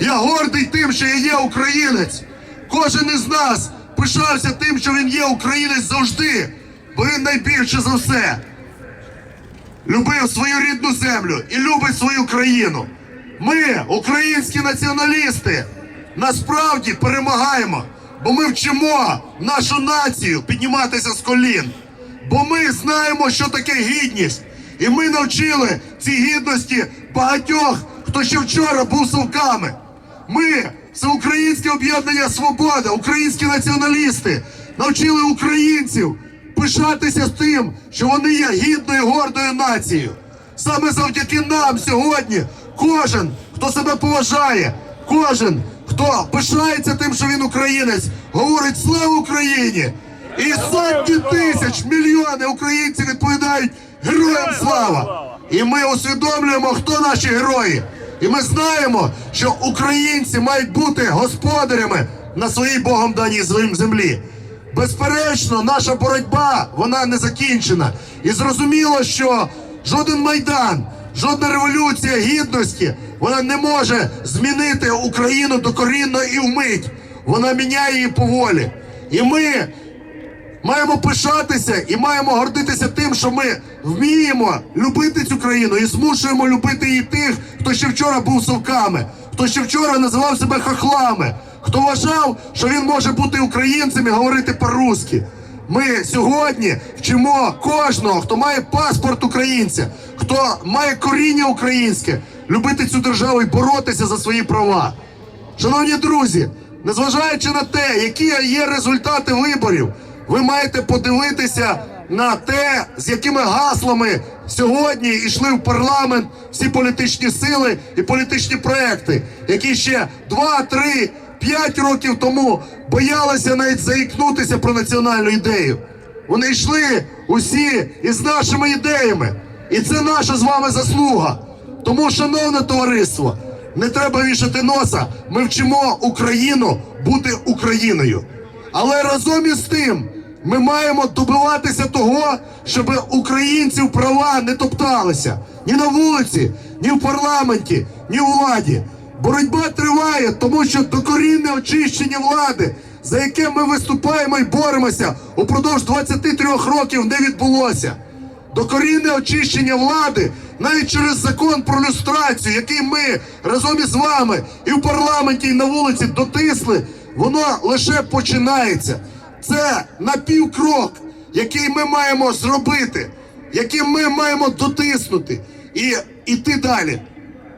Я гордий тим, що я є українець. Кожен із нас пишався тим, що він є українець завжди, бо він найбільше за все любив свою рідну землю і любить свою країну. Ми, українські націоналісти, насправді перемагаємо, бо ми вчимо нашу націю підніматися з колін. Бо ми знаємо, що таке гідність, і ми навчили цій гідності багатьох, хто ще вчора був совками. Ми, всеукраїнське об'єднання Свобода, українські націоналісти, навчили українців пишатися з тим, що вони є гідною гордою нацією. Саме завдяки нам сьогодні кожен, хто себе поважає, кожен, хто пишається тим, що він українець, говорить слава Україні! І сотні тисяч, мільйони українців відповідають героям слава! І ми усвідомлюємо, хто наші герої. І ми знаємо, що українці мають бути господарями на своїй Богом даній землі. Безперечно, наша боротьба вона не закінчена. І зрозуміло, що жоден майдан, жодна революція гідності вона не може змінити Україну докорінно і вмить. Вона міняє її поволі. І ми маємо пишатися і маємо гордитися тим, що ми вміємо любити цю країну і змушуємо любити її тих, хто ще вчора був совками, хто ще вчора називав себе хохлами, хто вважав, що він може бути українцем і говорити по-русски. Ми сьогодні вчимо кожного, хто має паспорт українця, хто має коріння українське, любити цю державу і боротися за свої права. Шановні друзі, незважаючи на те, які є результати виборів, ви маєте подивитися на те, з якими гаслами сьогодні йшли в парламент всі політичні сили і політичні проекти, які ще 2, 3, 5 років тому боялися навіть заікнутися про національну ідею. Вони йшли усі із нашими ідеями, і це наша з вами заслуга. Тому, шановне товариство, не треба вішати носа. Ми вчимо Україну бути Україною. Але разом із тим ми маємо добиватися того, щоб українців права не топталися ні на вулиці, ні в парламенті, ні у владі. Боротьба триває, тому що докорінне очищення влади, за яке ми виступаємо і боремося, упродовж 23 років не відбулося. Докорінне очищення влади навіть через закон про люстрацію, який ми разом із вами і в парламенті, і на вулиці дотисли, воно лише починається. Це напівкрок, який ми маємо зробити, який ми маємо дотиснути і йти далі.